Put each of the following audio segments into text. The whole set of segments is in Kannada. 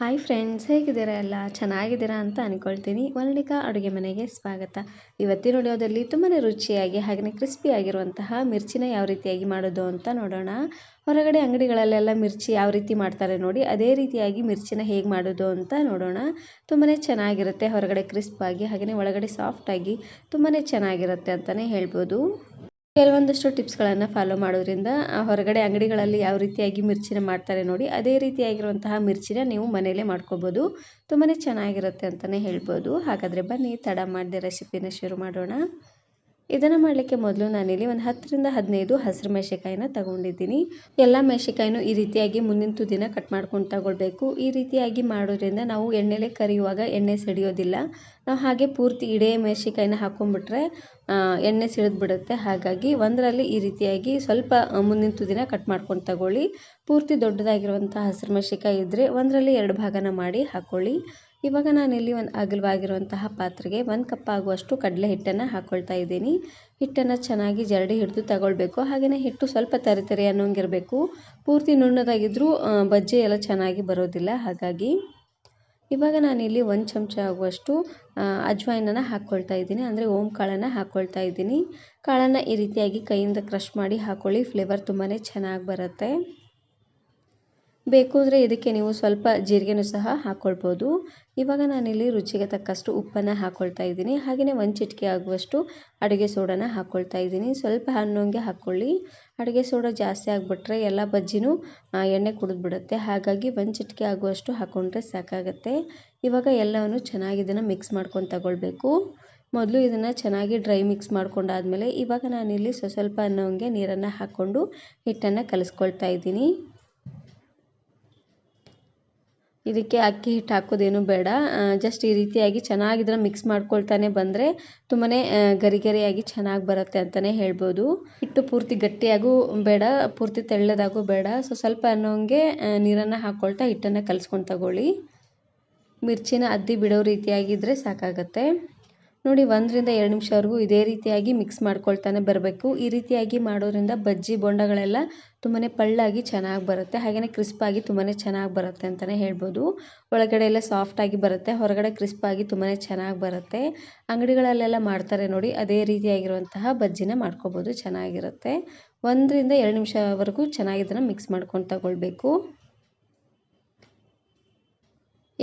ಹಾಯ್ ಫ್ರೆಂಡ್ಸ್ ಹೇಗಿದ್ದೀರಾ ಎಲ್ಲ? ಚೆನ್ನಾಗಿದ್ದೀರಾ ಅಂತ ಅಂದ್ಕೊಳ್ತೀನಿ ವರ್ಣಿಕಾ ಅಡುಗೆ ಮನೆಗೆ ಸ್ವಾಗತ. ಇವತ್ತಿನ ವಿಡಿಯೋದಲ್ಲಿ ತುಂಬಾ ರುಚಿಯಾಗಿ ಹಾಗೆಯೇ ಕ್ರಿಸ್ಪಿಯಾಗಿರುವಂತಹ ಮಿರ್ಚಿನ ಯಾವ ರೀತಿಯಾಗಿ ಮಾಡೋದು ಅಂತ ನೋಡೋಣ. ಹೊರಗಡೆ ಅಂಗಡಿಗಳಲ್ಲೆಲ್ಲ ಮಿರ್ಚಿ ಯಾವ ರೀತಿ ಮಾಡ್ತಾರೆ ನೋಡಿ, ಅದೇ ರೀತಿಯಾಗಿ ಮಿರ್ಚಿನ ಹೇಗೆ ಮಾಡೋದು ಅಂತ ನೋಡೋಣ. ತುಂಬಾ ಚೆನ್ನಾಗಿರುತ್ತೆ, ಹೊರಗಡೆ ಕ್ರಿಸ್ಪಾಗಿ ಹಾಗೆಯೇ ಒಳಗಡೆ ಸಾಫ್ಟಾಗಿ ತುಂಬಾ ಚೆನ್ನಾಗಿರುತ್ತೆ ಅಂತಲೇ ಹೇಳ್ಬೋದು. ಕೆಲವೊಂದಷ್ಟು ಟಿಪ್ಸ್ಗಳನ್ನು ಫಾಲೋ ಮಾಡೋದ್ರಿಂದ ಹೊರಗಡೆ ಅಂಗಡಿಗಳಲ್ಲಿ ಯಾವ ರೀತಿಯಾಗಿ ಮಿರ್ಚಿನ ಮಾಡ್ತಾರೆ ನೋಡಿ, ಅದೇ ರೀತಿಯಾಗಿರುವಂತಹ ಮಿರ್ಚಿನ ನೀವು ಮನೆಯಲ್ಲೇ ಮಾಡ್ಕೋಬೋದು. ತುಂಬಾ ಚೆನ್ನಾಗಿರುತ್ತೆ ಅಂತಲೇ ಹೇಳ್ಬೋದು. ಹಾಗಾದರೆ ಬನ್ನಿ, ತಡ ಮಾಡದೆ ರೆಸಿಪಿನ ಶುರು ಮಾಡೋಣ. ಇದನ್ನು ಮಾಡಲಿಕ್ಕೆ ಮೊದಲು ನಾನಿಲ್ಲಿ ಒಂದು ಹತ್ತರಿಂದ ಹದಿನೈದು ಹಸಿರು ಮೆಣಸಿಕಾಯಿನ ತಗೊಂಡಿದ್ದೀನಿ. ಎಲ್ಲ ಮೆಣಸಿಕಾಯಿನೂ ಈ ರೀತಿಯಾಗಿ ಮುಂದಿನ ತುದಿನ ಕಟ್ ಮಾಡ್ಕೊಂಡು ತಗೊಳ್ಬೇಕು. ಈ ರೀತಿಯಾಗಿ ಮಾಡೋದ್ರಿಂದ ನಾವು ಎಣ್ಣೆಲೆ ಕರಿಯುವಾಗ ಎಣ್ಣೆ ಸಿಡಿಯೋದಿಲ್ಲ. ನಾವು ಹಾಗೆ ಪೂರ್ತಿ ಇಡೇ ಮೆಣಸಿಕಾಯಿನ ಹಾಕೊಂಡ್ಬಿಟ್ರೆ ಎಣ್ಣೆ ಸಿಡಿದ್ಬಿಡುತ್ತೆ. ಹಾಗಾಗಿ ಒಂದರಲ್ಲಿ ಈ ರೀತಿಯಾಗಿ ಸ್ವಲ್ಪ ಮುಂದಿನ ತುದಿನ ಕಟ್ ಮಾಡ್ಕೊಂಡು ತಗೊಳ್ಳಿ. ಪೂರ್ತಿ ದೊಡ್ಡದಾಗಿರುವಂಥ ಹಸಿರು ಮೆಣಸಿಕಾಯಿ ಇದ್ದರೆ ಒಂದರಲ್ಲಿ ಎರಡು ಭಾಗನ ಮಾಡಿ ಹಾಕ್ಕೊಳ್ಳಿ ಇವಾಗ ನಾನಿಲ್ಲಿ ಒಂದು ಅಗಲವಾಗಿರುವಂತಹ ಪಾತ್ರೆಗೆ ಒಂದು ಕಪ್ ಆಗುವಷ್ಟು ಕಡಲೆ ಹಿಟ್ಟನ್ನು ಹಾಕ್ಕೊಳ್ತಾ ಇದ್ದೀನಿ. ಹಿಟ್ಟನ್ನು ಚೆನ್ನಾಗಿ ಜರಡಿ ಹಿಡಿದು ತಗೊಳ್ಬೇಕು. ಹಾಗೆಯೇ ಹಿಟ್ಟು ಸ್ವಲ್ಪ ತರಿ ತರಿ ಅನ್ನೋಂಗಿರಬೇಕು. ಪೂರ್ತಿ ನುಣ್ಣದಾಗಿದ್ದರೂ ಬಜ್ಜಿ ಎಲ್ಲ ಚೆನ್ನಾಗಿ ಬರೋದಿಲ್ಲ. ಹಾಗಾಗಿ ಇವಾಗ ನಾನಿಲ್ಲಿ ಒಂದು ಚಮಚ ಆಗುವಷ್ಟು ಅಜ್ವಾಯಿನನ್ನು ಹಾಕ್ಕೊಳ್ತಾ ಇದ್ದೀನಿ. ಅಂದರೆ ಓಂ ಕಾಳನ್ನು ಹಾಕ್ಕೊಳ್ತಾ ಇದ್ದೀನಿ. ಕಾಳನ್ನು ಈ ರೀತಿಯಾಗಿ ಕೈಯಿಂದ ಕ್ರಷ್ ಮಾಡಿ ಹಾಕ್ಕೊಳ್ಳಿ ಫ್ಲೇವರ್ ತುಂಬಾ ಚೆನ್ನಾಗಿ ಬರುತ್ತೆ. ಬೇಕು ಅಂದರೆ ಇದಕ್ಕೆ ನೀವು ಸ್ವಲ್ಪ ಜೀರಿಗೆನೂ ಸಹ ಹಾಕ್ಕೊಳ್ಬೋದು ಇವಾಗ ನಾನಿಲ್ಲಿ ರುಚಿಗೆ ತಕ್ಕಷ್ಟು ಉಪ್ಪನ್ನು ಹಾಕ್ಕೊಳ್ತಾ ಇದ್ದೀನಿ. ಹಾಗೆಯೇ ಒಂದು ಚಿಟಿಕೆ ಆಗುವಷ್ಟು ಅಡುಗೆ ಸೋಡಾನ ಹಾಕ್ಕೊಳ್ತಾ ಇದ್ದೀನಿ. ಸ್ವಲ್ಪ ಅನ್ನೋಂಗೆ ಹಾಕ್ಕೊಳ್ಳಿ. ಅಡುಗೆ ಸೋಡಾ ಜಾಸ್ತಿ ಆಗಿಬಿಟ್ರೆ ಎಲ್ಲ ಬಜ್ಜಿನೂ ಎಣ್ಣೆ ಕುಡಿದ್ಬಿಡುತ್ತೆ. ಹಾಗಾಗಿ ಒಂದು ಚಿಟಿಕೆ ಆಗುವಷ್ಟು ಹಾಕ್ಕೊಂಡ್ರೆ ಸಾಕಾಗುತ್ತೆ. ಇವಾಗ ಎಲ್ಲವನ್ನು ಚೆನ್ನಾಗಿ ಇದನ್ನು ಮಿಕ್ಸ್ ಮಾಡ್ಕೊಂಡು ತಗೊಳ್ಬೇಕು. ಮೊದಲು ಇದನ್ನು ಚೆನ್ನಾಗಿ ಡ್ರೈ ಮಿಕ್ಸ್ ಮಾಡ್ಕೊಂಡಾದಮೇಲೆ ಇವಾಗ ನಾನಿಲ್ಲಿ ಸ್ವಲ್ಪ ಅನ್ನೋಂಗೆ ನೀರನ್ನು ಹಾಕ್ಕೊಂಡು ಹಿಟ್ಟನ್ನು ಕಲಸ್ಕೊಳ್ತಾ ಇದ್ದೀನಿ. ಇದಕ್ಕೆ ಅಕ್ಕಿ ಹಿಟ್ಟು ಹಾಕೋದೇನು ಬೇಡ. ಜಸ್ಟ್ ಈ ರೀತಿಯಾಗಿ ಚೆನ್ನಾಗಿ ಮಿಕ್ಸ್ ಮಾಡ್ಕೊಳ್ತಾನೆ ಬಂದರೆ ತುಂಬಾ ಗರಿ ಗರಿಯಾಗಿ ಚೆನ್ನಾಗಿ ಬರುತ್ತೆ ಅಂತಲೇ ಹೇಳ್ಬೋದು. ಹಿಟ್ಟು ಪೂರ್ತಿ ಗಟ್ಟಿಯಾಗೂ ಬೇಡ, ಪೂರ್ತಿ ತೆಳ್ಳದಾಗೂ ಬೇಡ. ಸೊ ಸ್ವಲ್ಪ ಅನ್ನೋಂಗೆ ನೀರನ್ನು ಹಾಕ್ಕೊಳ್ತಾ ಹಿಟ್ಟನ್ನು ಕಲಸ್ಕೊಂಡು ತಗೊಳ್ಳಿ. ಮಿರ್ಚಿನ ಅದ್ದಿ ಬಿಡೋ ರೀತಿಯಾಗಿದ್ದರೆ ಸಾಕಾಗತ್ತೆ. ನೋಡಿ, ಒಂದರಿಂದ ಎರಡು ನಿಮಿಷವರೆಗೂ ಇದೇ ರೀತಿಯಾಗಿ ಮಿಕ್ಸ್ ಮಾಡ್ಕೊಳ್ತಾನೆ ಬರಬೇಕು. ಈ ರೀತಿಯಾಗಿ ಮಾಡೋದ್ರಿಂದ ಬಜ್ಜಿ ಬೊಂಡಗಳೆಲ್ಲ ತುಂಬಾ ಪಳ್ಳಾಗಿ ಚೆನ್ನಾಗಿ ಬರುತ್ತೆ. ಹಾಗೆಯೇ ಕ್ರಿಸ್ಪಾಗಿ ತುಂಬಾ ಚೆನ್ನಾಗಿ ಬರುತ್ತೆ ಅಂತಲೇ ಹೇಳ್ಬೋದು. ಒಳಗಡೆ ಎಲ್ಲ ಸಾಫ್ಟಾಗಿ ಬರುತ್ತೆ. ಹೊರಗಡೆ ಕ್ರಿಸ್ಪಾಗಿ ತುಂಬಾ ಚೆನ್ನಾಗಿ ಬರುತ್ತೆ. ಅಂಗಡಿಗಳಲ್ಲೆಲ್ಲ ಮಾಡ್ತಾರೆ ನೋಡಿ, ಅದೇ ರೀತಿಯಾಗಿರುವಂತಹ ಬಜ್ಜಿನ ಮಾಡ್ಕೋಬೋದು. ಚೆನ್ನಾಗಿರುತ್ತೆ. ಒಂದರಿಂದ ಎರಡು ನಿಮಿಷವರೆಗೂ ಚೆನ್ನಾಗಿ ಇದನ್ನು ಮಿಕ್ಸ್ ಮಾಡ್ಕೊಂಡು ತಗೊಳ್ಬೇಕು.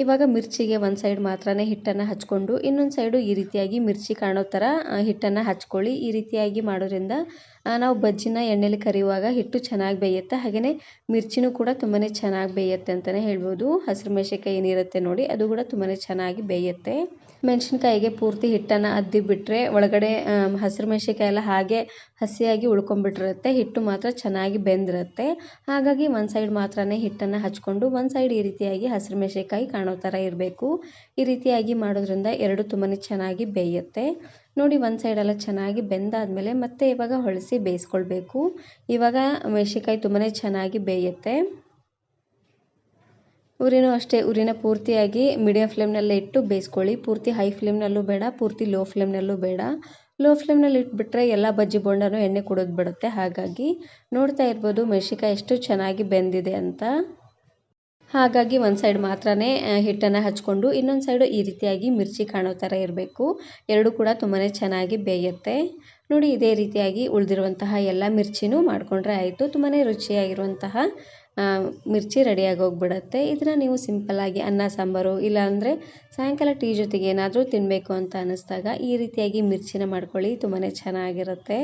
ಇವಾಗ ಮಿರ್ಚಿಗೆ ಒಂದು ಸೈಡ್ ಮಾತ್ರ ಹಿಟ್ಟನ್ನು ಹಚ್ಕೊಂಡು, ಇನ್ನೊಂದು ಸೈಡು ಈ ರೀತಿಯಾಗಿ ಮಿರ್ಚಿ ಕಾಣೋ ಥರ ಹಿಟ್ಟನ್ನು ಹಚ್ಕೊಳ್ಳಿ. ಈ ರೀತಿಯಾಗಿ ಮಾಡೋದ್ರಿಂದ ನಾವು ಬಜ್ಜಿನ ಎಣ್ಣೆಲಿ ಕರಿಯುವಾಗ ಹಿಟ್ಟು ಚೆನ್ನಾಗಿ ಬೇಯುತ್ತೆ. ಹಾಗೆಯೇ ಮಿರ್ಚಿನೂ ಕೂಡ ತುಂಬಾ ಚೆನ್ನಾಗಿ ಬೇಯುತ್ತೆ ಅಂತಲೇ ಹೇಳ್ಬೋದು. ಹಸಿರು ಮೆಣಸಿನ್ಕಾಯಿ ಏನಿರುತ್ತೆ ನೋಡಿ, ಅದು ಕೂಡ ತುಂಬಾ ಚೆನ್ನಾಗಿ ಬೇಯುತ್ತೆ. ಮೆಣಸಿನ್ಕಾಯಿಗೆ ಪೂರ್ತಿ ಹಿಟ್ಟನ್ನು ಅದ್ದಿ ಬಿಟ್ಟರೆ ಒಳಗಡೆ ಹಸಿರು ಮೆಣಸಿನ್ಕಾಯಿ ಎಲ್ಲ ಹಾಗೆ ಹಸಿಯಾಗಿ ಉಳ್ಕೊಂಡ್ಬಿಟ್ಟಿರುತ್ತೆ. ಹಿಟ್ಟು ಮಾತ್ರ ಚೆನ್ನಾಗಿ ಬೆಂದಿರುತ್ತೆ. ಹಾಗಾಗಿ ಒಂದು ಸೈಡ್ ಮಾತ್ರ ಹಿಟ್ಟನ್ನು ಹಚ್ಕೊಂಡು, ಒಂದು ಸೈಡ್ ಈ ರೀತಿಯಾಗಿ ಹಸಿರು ಮೆಣಸಿನ್ಕಾಯಿ ಕಾಣೋ ಥರ ಇರಬೇಕು. ಈ ರೀತಿಯಾಗಿ ಮಾಡೋದ್ರಿಂದ ಎರಡು ತುಂಬಾ ಚೆನ್ನಾಗಿ ಬೇಯುತ್ತೆ. ನೋಡಿ, ಒಂದು ಸೈಡೆಲ್ಲ ಚೆನ್ನಾಗಿ ಬೆಂದಾದಮೇಲೆ ಮತ್ತೆ ಇವಾಗ ಹೊಳಿಸಿ ಬೇಯಿಸ್ಕೊಳ್ಬೇಕು. ಇವಾಗ ಮೆಣಸಿಕಾಯಿ ತುಂಬಾ ಚೆನ್ನಾಗಿ ಬೇಯುತ್ತೆ. ಉರಿನೂ ಅಷ್ಟೇ, ಉರಿನ ಪೂರ್ತಿಯಾಗಿ ಮೀಡಿಯಮ್ ಫ್ಲೇಮ್ನಲ್ಲೇ ಇಟ್ಟು ಬೇಯಿಸ್ಕೊಳ್ಳಿ. ಪೂರ್ತಿ ಹೈ ಫ್ಲೇಮ್ನಲ್ಲೂ ಬೇಡ, ಪೂರ್ತಿ ಲೋ ಫ್ಲೇಮ್ನಲ್ಲೂ ಬೇಡ. ಲೋ ಫ್ಲೇಮ್ನಲ್ಲಿ ಇಟ್ಬಿಟ್ರೆ ಎಲ್ಲ ಬಜ್ಜಿ ಬೊಂಡನೂ ಎಣ್ಣೆ ಕುಡಿದು ಬಿಡುತ್ತೆ. ಹಾಗಾಗಿ ನೋಡ್ತಾ ಇರ್ಬೋದು ಮೆಣಸಿನ್ಕಾಯಿ ಎಷ್ಟು ಚೆನ್ನಾಗಿ ಬೆಂದಿದೆ ಅಂತ. ಹಾಗಾಗಿ ಒಂದು ಸೈಡ್ ಮಾತ್ರ ಹಿಟ್ಟನ್ನು ಹಚ್ಕೊಂಡು ಇನ್ನೊಂದು ಸೈಡು ಈ ರೀತಿಯಾಗಿ ಮಿರ್ಚಿ ಕಾಣೋ ಥರ ಇರಬೇಕು. ಎರಡೂ ಕೂಡ ತುಂಬಾ ಚೆನ್ನಾಗಿ ಬೇಯುತ್ತೆ. ನೋಡಿ, ಇದೇ ರೀತಿಯಾಗಿ ಉಳಿದಿರುವಂತಹ ಎಲ್ಲ ಮಿರ್ಚಿನೂ ಮಾಡಿಕೊಂಡ್ರೆ ಆಯಿತು. ತುಂಬಾ ರುಚಿಯಾಗಿರುವಂತಹ ಮಿರ್ಚಿ ರೆಡಿಯಾಗಿ ಹೋಗ್ಬಿಡುತ್ತೆ. ಇದನ್ನು ನೀವು ಸಿಂಪಲ್ಲಾಗಿ ಅನ್ನ, ಸಾಂಬಾರು, ಇಲ್ಲಾಂದರೆ ಸಾಯಂಕಾಲ ಟೀ ಜೊತೆಗೆ ಏನಾದರೂ ತಿನ್ನಬೇಕು ಅಂತ ಅನ್ನಿಸ್ದಾಗ ಈ ರೀತಿಯಾಗಿ ಮಿರ್ಚಿನ ಮಾಡ್ಕೊಳ್ಳಿ. ತುಂಬಾ ಚೆನ್ನಾಗಿರುತ್ತೆ.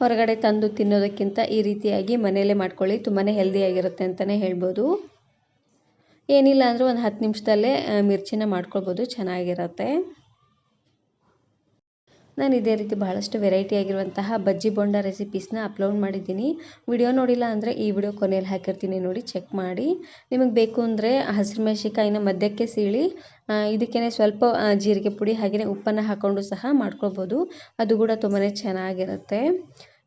ಹೊರಗಡೆ ತಂದು ತಿನ್ನೋದಕ್ಕಿಂತ ಈ ರೀತಿಯಾಗಿ ಮನೆಯಲ್ಲೇ ಮಾಡ್ಕೊಳ್ಳಿ. ತುಂಬಾ ಹೆಲ್ದಿಯಾಗಿರುತ್ತೆ ಅಂತಲೇ ಹೇಳ್ಬೋದು. ಏನಿಲ್ಲ ಅಂದರೂ ಒಂದು ಹತ್ತು ನಿಮಿಷದಲ್ಲೇ ಮಿರ್ಚಿನ ಮಾಡ್ಕೊಳ್ಬೋದು, ಚೆನ್ನಾಗಿರುತ್ತೆ. ನಾನು ಇದೇ ರೀತಿ ಬಹಳಷ್ಟು ವೆರೈಟಿ ಆಗಿರುವಂತಹ ಬಜ್ಜಿ ಬೋಂಡ ರೆಸಿಪೀಸ್ನ ಅಪ್ಲೋಡ್ ಮಾಡಿದ್ದೀನಿ. ವಿಡಿಯೋ ನೋಡಿಲ್ಲ ಅಂದರೆ ಈ ವಿಡಿಯೋ ಕೊನೆಯಲ್ಲಿ ಹಾಕಿರ್ತೀನಿ ನೋಡಿ ಚೆಕ್ ಮಾಡಿ. ನಿಮಗೆ ಬೇಕು ಅಂದರೆ ಹಸಿರು ಮೆಣಸಿಕಾಯಿನ ಮಧ್ಯಕ್ಕೆ ಸೀಳಿ ಇದಕ್ಕೇ ಸ್ವಲ್ಪ ಜೀರಿಗೆ ಪುಡಿ ಹಾಗೆಯೇ ಉಪ್ಪನ್ನು ಹಾಕ್ಕೊಂಡು ಸಹ ಮಾಡ್ಕೊಳ್ಬೋದು. ಅದು ಕೂಡ ತುಂಬಾ ಚೆನ್ನಾಗಿರುತ್ತೆ.